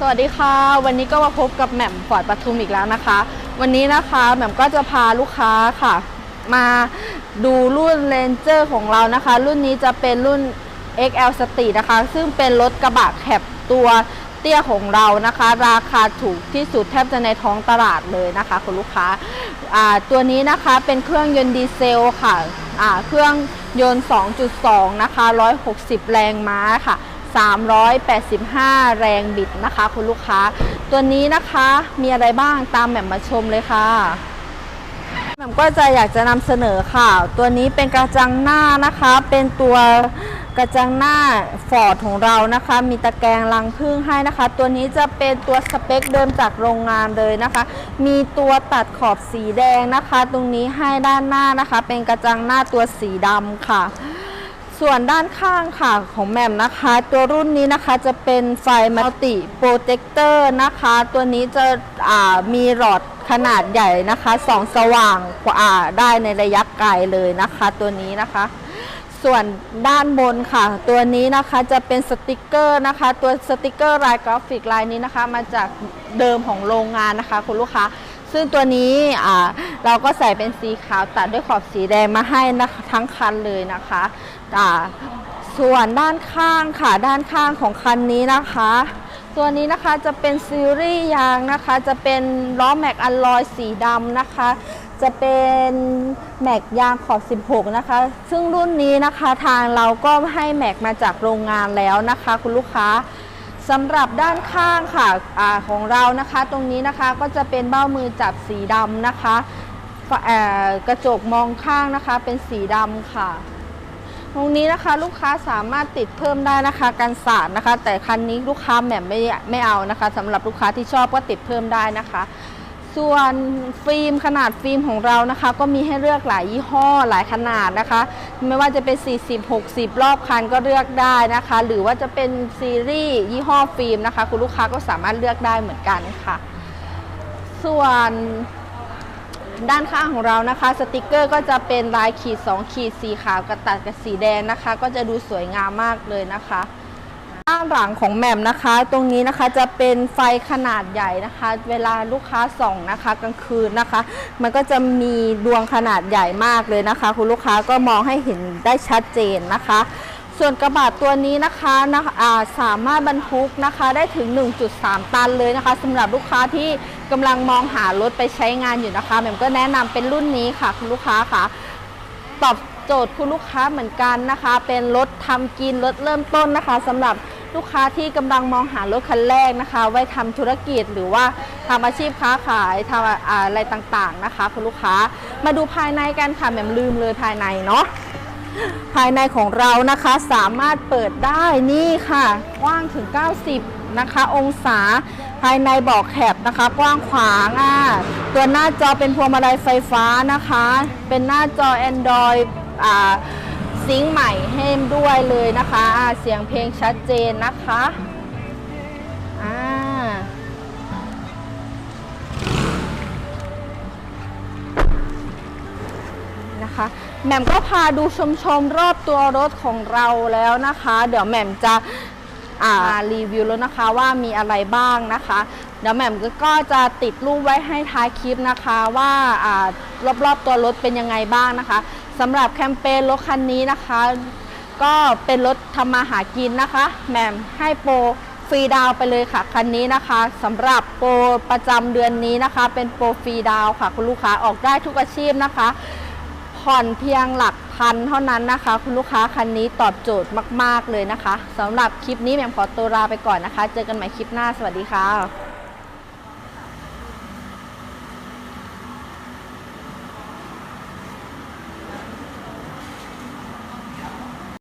สวัสดีค่ะ วันนี้ก็มาพบกับแหม่มฟอร์ดปทุมอีกแล้วนะคะ วันนี้นะคะแหม่มก็จะพาลูกค้าค่ะ มาดูรุ่น Ranger ของเรานะคะ รุ่นนี้จะเป็นรุ่น XL Street นะคะ ซึ่งเป็นรถกระบะแคบตัวเตี้ยของเรานะคะ ราคาถูกที่สุดแทบจะในท้องตลาดเลยนะคะคุณลูกค้าอ่าตัวนี้นะคะเป็นเครื่องยนต์ดีเซลค่ะอ่าเครื่องยนต์ 2.2 นะคะ 160 แรงม้าค่ะ 385 แรงบิดนะคะ คุณลูกค้า ตัวนี้นะคะมีอะไรบ้างตามแหม่มมาชมเลยค่ะแหม่มก็จะอยากจะนำเสนอค่ะ ตัวนี้เป็นกระจังหน้านะคะ เป็นตัวกระจังหน้าฟอร์ดของเรานะคะ มีตะแกรงรังพึ่งให้นะคะ ตัวนี้จะเป็นตัวสเปคเดิมจากโรงงานเลยนะคะ มีตัวตัดขอบสีแดงนะคะ ตรงนี้ให้ด้านหน้านะคะ เป็นกระจังหน้าตัวสีดำค่ะ ส่วนด้านข้างค่ะของแหม่มนะคะ ตัวรุ่นนี้นะคะจะเป็นไฟมัลติโปรเจคเตอร์นะคะ ตัวนี้จะอ่ามีหลอดขนาดใหญ่นะคะส่องสว่างกว่าได้ในระยะไกลเลยนะคะ ตัวนี้นะคะ ส่วนด้านบนค่ะ ตัวนี้นะคะจะเป็นสติกเกอร์นะคะ ตัวสติกเกอร์ลายกราฟิกลายนี้นะคะ มาจากเดิมของโรงงานนะคะ คุณลูกค้า ซึ่งตัวนี้อ่า เราก็ใส่เป็นสีขาวตัดด้วยขอบสีแดงมาให้นะคะทั้งคันเลยนะคะอ่ส่วนด้านข้างค่ะด้านข้างของคันนี้นะคะ ตัวนี้นะคะจะเป็นซีรีส์ยางนะคะ จะเป็นล้อแม็กอลลอยสีดำนะคะ จะเป็นแม็กยางขอบ 16 นะคะ ซึ่งรุ่นนี้นะคะทางเราก็ให้แม็กมาจากโรงงานแล้วนะคะ คุณลูกค้าสำหรับด้านข้างค่ะอของเรานะคะ ตรงนี้นะคะก็จะเป็นเบ้ามือจับสีดำนะคะ กระจกมองข้างนะคะ เป็นสีดำค่ะ ตรงนี้นะคะลูกค้าสามารถติดเพิ่มได้นะคะกันสาดนะคะ แต่คันนี้ลูกค้าแหม่มไม่ไม่เอานะคะสำหรับลูกค้าที่ชอบก็ติดเพิ่มได้นะคะ ส่วนฟิล์มขนาดฟิล์มของเรานะคะ ก็มีให้เลือกหลายยี่ห้อหลายขนาดนะคะ ไม่ว่าจะเป็น 40 60 รอบคันก็เลือกได้นะคะ หรือว่าจะเป็นซีรีส์ยี่ห้อฟิล์มนะคะ คุณลูกค้าก็สามารถเลือกได้เหมือนกันค่ะ ส่วน ด้านข้างของเรานะคะ สติกเกอร์ก็จะเป็นลายขีด 2 ขีดสีขาวกับตัดกับสีแดงนะคะ ก็จะดูสวยงามมากเลยนะคะด้านหลังของแหม่มนะคะ ตรงนี้นะคะจะเป็นไฟขนาดใหญ่นะคะ เวลาลูกค้าส่องนะคะกลางคืนนะคะ มันก็จะมีดวงขนาดใหญ่มากเลยนะคะ คุณลูกค้าก็มองให้เห็นได้ชัดเจนนะคะ ส่วนกระบะตัวนี้นะคะนะอ่าสามารถบรรทุกนะคะได้ถึง 1.3 ตันเลยนะคะสำหรับลูกค้าที่ กำลังมองหารถไปใช้งานอยู่นะคะแหม่มก็แนะนำเป็นรุ่นนี้ค่ะ คุณลูกค้าค่ะ ตอบโจทย์คุณลูกค้าเหมือนกันนะคะ เป็นรถทำกินรถเริ่มต้นนะคะสำหรับลูกค้าที่กำลังมองหารถคันแรกนะคะ ไว้ทำธุรกิจหรือว่าทำอาชีพค้าขายทำอะไรต่างๆนะคะ คุณลูกค้ามาดูภายในกันค่ะแหม่มลืมเลยภายในเนาะภายในของเรานะคะสามารถเปิดได้นี่ค่ะ กว้างถึง 90 นะคะ องศา ภายในเบอกแคบนะคะ กว้างขวางอะตัวหน้าจอเป็นพวงมาลัยไฟฟ้านะคะ เป็นหน้าจอ Android อ่าซิงใหม่ให้ด้วยเลยนะคะอ่าเสียงเพลงชัดเจนนะคะอ่านะคะแหม่มก็พาดูชมชมๆรอบตัวรถของเราแล้วนะคะ เดี๋ยวแหม่มจะ อ่ารีวิวแล้วนะคะว่ามีอะไรบ้างนะคะเดี๋ยวแหม่มก็จะติดรูปไว้ให้ท้ายคลิปนะคะว่าอารอบๆตัวรถเป็นยังไงบ้างนะคะสำหรับแคมเปญรถคันนี้นะคะ ก็เป็นรถทำมาหากินนะคะแหม่มให้โปรฟรีดาวไปเลยค่ะคันนี้นะคะสำหรับโปรประจำเดือนนี้นะคะ เป็นโปรฟรีดาวค่ะ คุณลูกค้าออกได้ทุกอาชีพนะคะ ผ่อนเพียงหลักพันเท่านั้นนะคะ คุณลูกค้าคันนี้ตอบโจทย์มาก ๆ เลยนะคะสำหรับคลิปนี้แหม่มขอตัวลาไปก่อนนะคะ เจอกันใหม่คลิปหน้าสวัสดีค่ะ